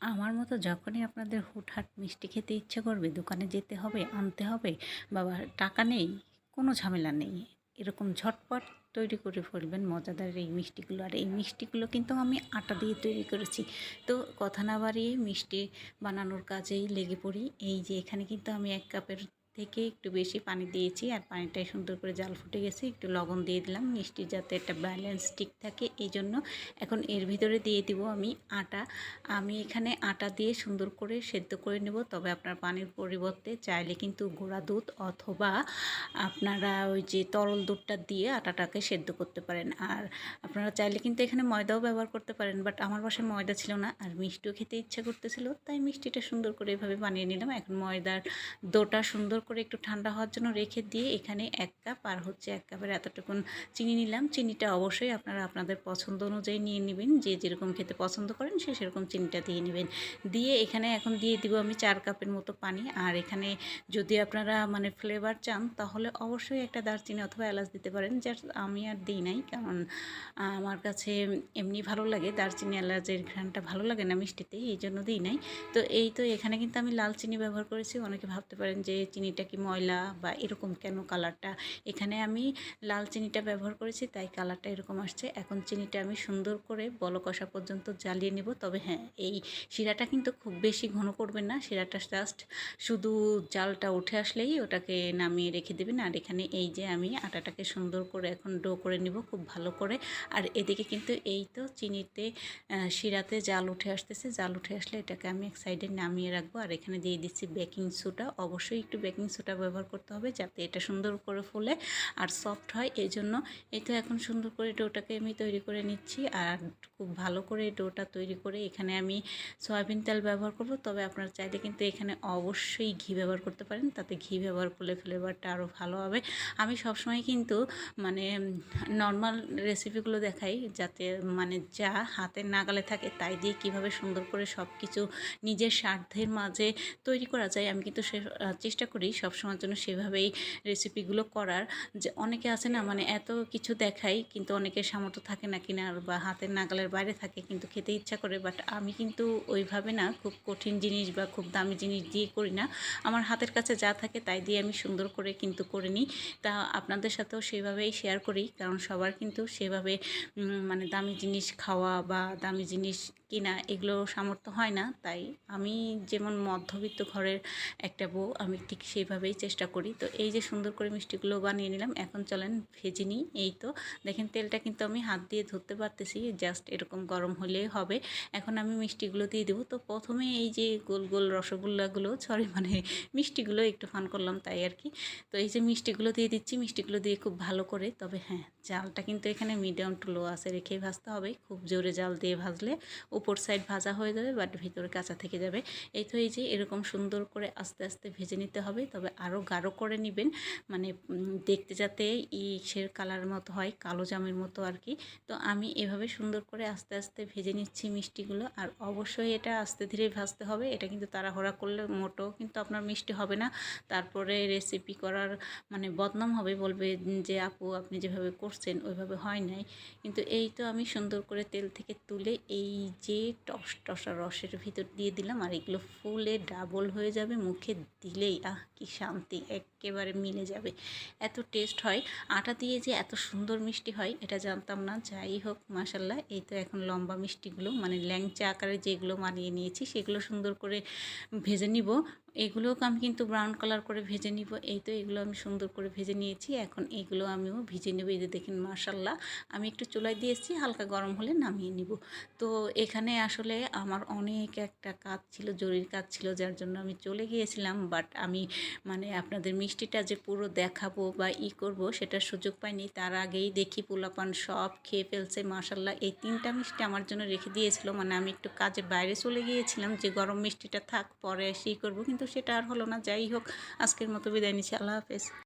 আমার মতো যখনই আপনাদের হুটহাট মিষ্টি খেতে ইচ্ছে করবে, দোকানে যেতে হবে, আনতে হবে বাবা টাকা নেই, কোনো ঝামেলা নেই। এরকম ঝটপট তৈরি করে ফেলবেন মজাদার এই মিষ্টিগুলো। আর এই মিষ্টিগুলো কিন্তু আমি আটা দিয়ে তৈরি করেছি। তো কথা না বাড়িয়ে মিষ্টি বানানোর কাজেই লেগে পড়ি। এই যে এখানে কিন্তু আমি এক কাপের থেকে একটু বেশি পানি দিয়েছি আর পানিটাই সুন্দর করে জাল ফুটে গেছে। একটু লবণ দিয়ে দিলাম মিষ্টি যাতে একটা ব্যালেন্স ঠিক থাকে এই জন্য এখন এর ভিতরে দিয়ে দিব আমি আটা। আমি এখানে আটা দিয়ে সুন্দর করে সেদ্ধ করে নেব, তবে আপনার পানির পরিবর্তে চাইলে কিন্তু গোড়া দুধ অথবা আপনারা ওই যে তরল দুধটা দিয়ে আটাটাকে সেদ্ধ করতে পারেন। আর আপনারা চাইলে কিন্তু এখানে ময়দাও ব্যবহার করতে পারেন বাট আমার বাসায় ময়দা ছিল না আর মিষ্টিও খেতে ইচ্ছা করতেছিল, তাই মিষ্টিটা সুন্দর করে এভাবে বানিয়ে নিলাম। এখন ময়দার দোটা সুন্দর করে একটু ঠান্ডা হওয়ার জন্য রেখে দিয়ে এখানে এক কাপ, আর হচ্ছে এক কাপের এতটুকুন চিনি নিলাম। চিনিটা অবশ্যই আপনারা আপনাদের পছন্দ অনুযায়ী নিয়ে নেবেন। যে যেরকম খেতে পছন্দ করেন, সে সেরকম চিনিটা দিয়ে নেবেন। দিয়ে এখানে এখন দিয়ে দিব আমি চার কাপের মতো পানি। আর এখানে যদি আপনারা মানে ফ্লেভার চান, তাহলে অবশ্যই একটা দারচিনি অথবা এলাচ দিতে পারেন। জাস্ট আমি আর দিই নাই, কারণ আমার কাছে এমনি ভালো লাগে। দারচিনি, এলাচের ঘ্রানটা ভালো লাগে না মিষ্টিতে, এই জন্য দিই নাই। তো এই তো এখানে কিন্তু আমি লাল চিনি ব্যবহার করেছি। অনেকে ভাবতে পারেন যে চিনিটা কি ময়লা বা এরকম কেন কালারটা? এখানে আমি লাল চিনিটা ব্যবহার করেছি, তাই কালারটা এরকম আসছে। এখন চিনিটা আমি সুন্দর করে বলকষা পর্যন্ত জ্বালিয়ে নেব। তবে হ্যাঁ এই শিরাটা কিন্তু খুব বেশি ঘন করবেন না। শিরাটা জাস্ট শুধু জালটা উঠে আসলেই ওটাকে নামিয়ে রেখে দেবেন। আর এখানে এই যে আমি আটাটাকে সুন্দর করে এখন ডো করে নিব খুব ভালো করে। আর এদিকে কিন্তু এই তো চিনিতে শিরাতে জাল উঠে আসতেছে। জাল উঠে আসলে এটাকে আমি এক সাইডে নামিয়ে রাখব। আর এখানে দিয়ে দিচ্ছি বেকিং সোডা অবশ্যই একটু বেকিং সোডা ব্যবহার করতে হবে যাতে এটা সুন্দর করে ফুলে আর সফট হয়। এই জন্য এই তো এখন সুন্দর করে ডোটাকে আমি তৈরি করে নিচ্ছি আর খুব ভালো করে ডোটা তৈরি করে এখানে আমি সয়াবিন তেল ব্যবহার করব। তবে আপনারা চাইলে কিন্তু এখানে অবশ্যই ঘি ব্যবহার করতে পারেন, তাতে ঘি ব্যবহার করলে ফ্লেভারটা আরও ভালো হবে। আমি সবসময় কিন্তু মানে নর্মাল রেসিপিগুলো দেখাই যাতে মানে যা হাতের নাগালে থাকে তাই দিয়ে কীভাবে সুন্দর করে সব কিছু নিজের স্বার্থের মাঝে তৈরি করা যায়। আমি কিন্তু সে চেষ্টা করি সবসময়ের জন্য সেভাবেই রেসিপিগুলো করার। যে অনেকে আছে না মানে এত কিছু দেখাই কিন্তু অনেকের সামর্থ্য থাকে না কিনার বা হাতের নাগালের বাইরে থাকে কিন্তু খেতে ইচ্ছা করে বাট আমি কিন্তু ওইভাবে না খুব কঠিন জিনিস বা খুব দামি জিনিস দিয়ে করি না। আমার হাতের কাছে যা থাকে তাই দিয়ে আমি সুন্দর করে কিন্তু করে নিই। তা আপনাদের সাথেও সেভাবেই শেয়ার করি, কারণ সবার কিন্তু সেভাবে মানে দামি জিনিস খাওয়া বা দামি জিনিস কিনা এগুলো সামর্থ্য হয় না, তাই আমি যেমন মধ্যবিত্ত ঘরের একটা বউ, আমি ঠিক সেইভাবেই চেষ্টা করি। তো এই যে সুন্দর করে মিষ্টিগুলো বানিয়ে নিলাম, এখন চলেন ভেজে নিই। এই তো, দেখেন তেলটা কিন্তু আমি হাত দিয়ে ধরতে পারতেছি, জাস্ট এরকম গরম হলেই হবে। এখন আমি মিষ্টিগুলো দিয়ে দেবো। তো প্রথমে এই যে গোল গোল রসগোল্লাগুলো সরি মানে মিষ্টিগুলো একটু ফান করলাম তাই আর কি। তো এই যে মিষ্টিগুলো দিয়ে দিচ্ছি, মিষ্টিগুলো দিয়ে খুব ভালো করে, তবে হ্যাঁ জালটা কিন্তু এখানে মিডিয়াম টু লো আছে রেখে ভাজতে হবে। খুব জোরে জাল দিয়ে ভাজলে উপর সাইড ভাজা হয়ে যাবে বাট ভিতরে কাঁচা থেকে যাবে। এই তো এই যে এরকম সুন্দর করে আস্তে আস্তে ভেজে নিতে হবে, তবে আরও গাঢ় করে নেবেন। মানে দেখতে যাতে ইসের কালার মতো হয়, কালো জামের মতো আর কি। তো আমি এভাবে সুন্দর করে আস্তে আস্তে ভেজে নিচ্ছি মিষ্টিগুলো, আর অবশ্যই এটা আস্তে ধীরে ভাজতে হবে। এটা কিন্তু তাড়াহড়া করলে মোটো কিন্তু আপনার মিষ্টি হবে না। তারপরে রেসিপি করার মানে বদনাম হবে, বলবে যে, আপু, আপনি যেভাবে করছেন, ওইভাবে হয় নাই। কিন্তু এই তো আমি সুন্দর করে তেল থেকে তুলে এই যে টস টসা রসের ভিতর দিয়ে দিলাম, আর এগুলো ফুলে ডাবল হয়ে যাবে মুখে দিলেই। আহ, কি শান্তি, একেবারে মিলে যাবে। এত টেস্ট হয়। আটা দিয়ে যে এত সুন্দর মিষ্টি হয়, এটা জানতাম না। যাই হোক মাসাল্লাহ এই তো এখন লম্বা মিষ্টিগুলো মানে ল্যাংচা আকারে যেগুলো মানিয়ে নিয়েছি, সেগুলো সুন্দর করে ভেজে নিব। এগুলোকে আমি কিন্তু ব্রাউন কালার করে ভেজে নিব। এই তো এগুলো আমি সুন্দর করে ভেজে নিয়েছি। এখন এগুলো আমিও ভিজে নেব। এই যে দেখেন মার্শাল্লাহ আমি একটু চুলায় দিয়েছি, হালকা গরম হলে নামিয়ে নিব। তো এখানে আসলে আমার অনেক একটা কাজ ছিল, জরুরি কাজ ছিল, যার জন্য আমি চলে গিয়েছিলাম। বাট আমি মানে আপনাদের মিষ্টিটা যে পুরো দেখাবো বা ই করব সেটা সুযোগ পাইনি। তার আগেই দেখি পোলাপান সব খেয়ে ফেলছে মার্শাল্লাহ এই তিনটা মিষ্টি আমার জন্য রেখে দিয়েছিল। মানে আমি একটু কাজে বাইরে চলে গিয়েছিলাম। যে গরম মিষ্টিটা থাক, পরে এসেই করব। কিন্তু সেটা আর হলো না। যাই হোক আজকের মতো বিদায় নিচ্ছি। আল্লাহ হাফেজ।